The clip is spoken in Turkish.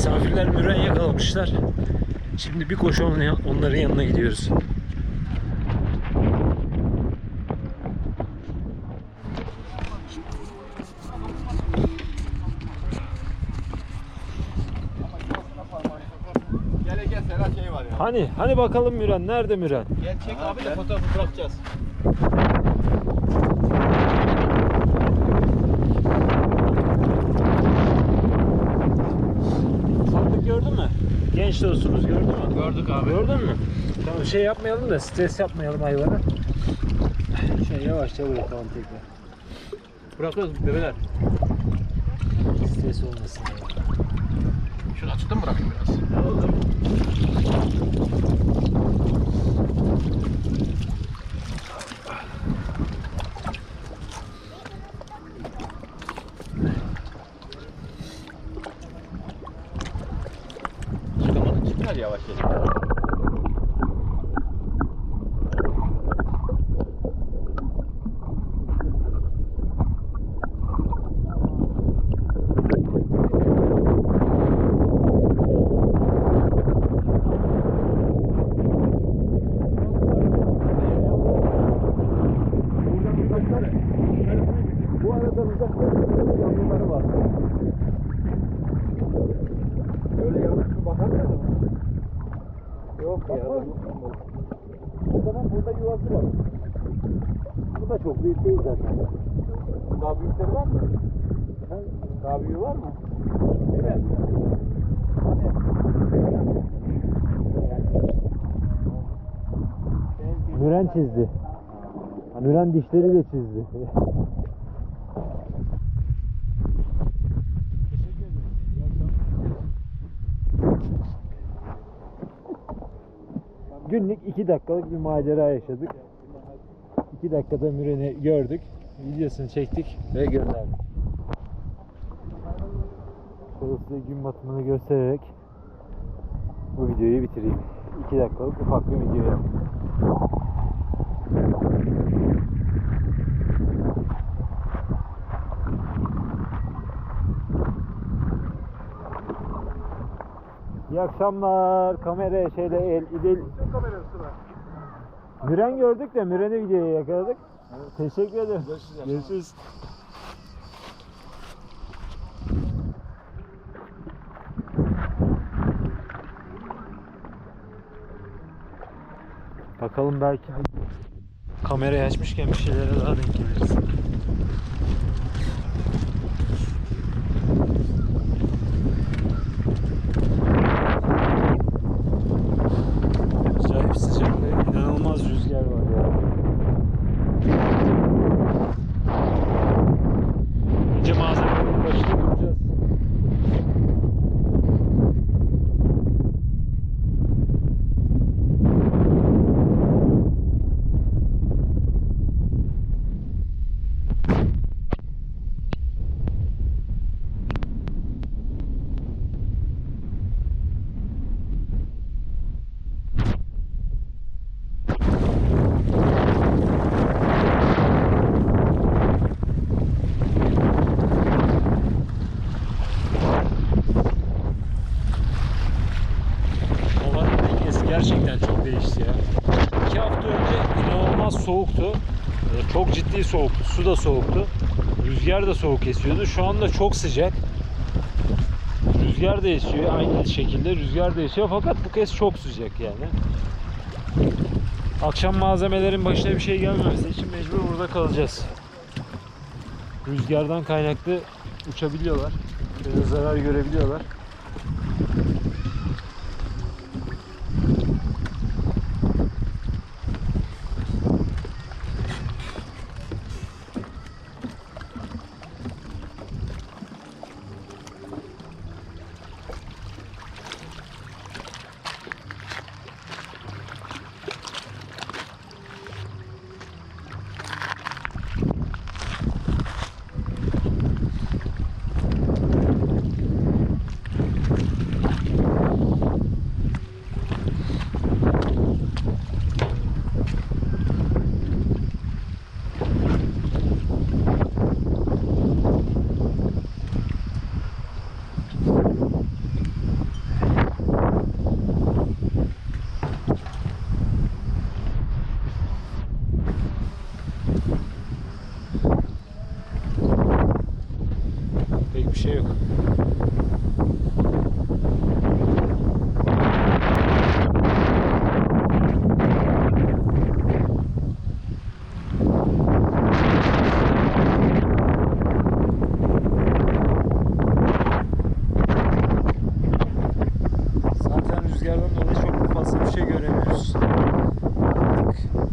Misafirler müren yakalamışlar. Şimdi bir koşu onla- onların yanına gidiyoruz. Hani hani bakalım müren nerede müren? Gel çek abi de fotoğrafı bırakacağız. Sandık gördün mü? Dostumuz gördün mü? Gördük abi. Gördün mü? Tamam şey yapmayalım da stres yapmayalım hayvana. Şey yavaşça bırakalım tekrar. Bırakıyoruz bebeler. Stres olmasın. Şunu açıkta mı bırakayım biraz? Çıkamadı çıkar yavaş yavaş. Bu arada uzakta yavruları var. Yok ya. O zaman burada yuvası var. Bu da çok büyük değil zaten. Daha büyükleri var mı? Daha büyüğü var mı? Evet. Müren çizdi. Ha, Müren dişleri de çizdi. Günlük 2 dakikalık bir macera yaşadık. 2 dakikada Müren'i gördük. Videosunu çektik ve gönderdik. Size gün batımını göstererek bu videoyu bitireyim. 2 dakikalık ufak bir video yaptım. İyi akşamlar. Kamera şeyle el, İdil. Müren gördük de Müren'i videoya yakaladık. Teşekkür ederim. Görüşürüz. Görüşürüz. Bakalım belki kamerayı açmışken bir şeylere daha denk geliriz. Soğuktu. Ee, Çok ciddi soğuktu. Su da soğuktu. Rüzgar da soğuk esiyordu. Şu anda çok sıcak. Rüzgar da esiyor. Aynı şekilde rüzgar da esiyor. Fakat bu kez çok sıcak yani. Akşam malzemelerin başına bir şey gelmemesi için mecbur burada kalacağız. Rüzgardan kaynaklı uçabiliyorlar. Biraz zarar görebiliyorlar.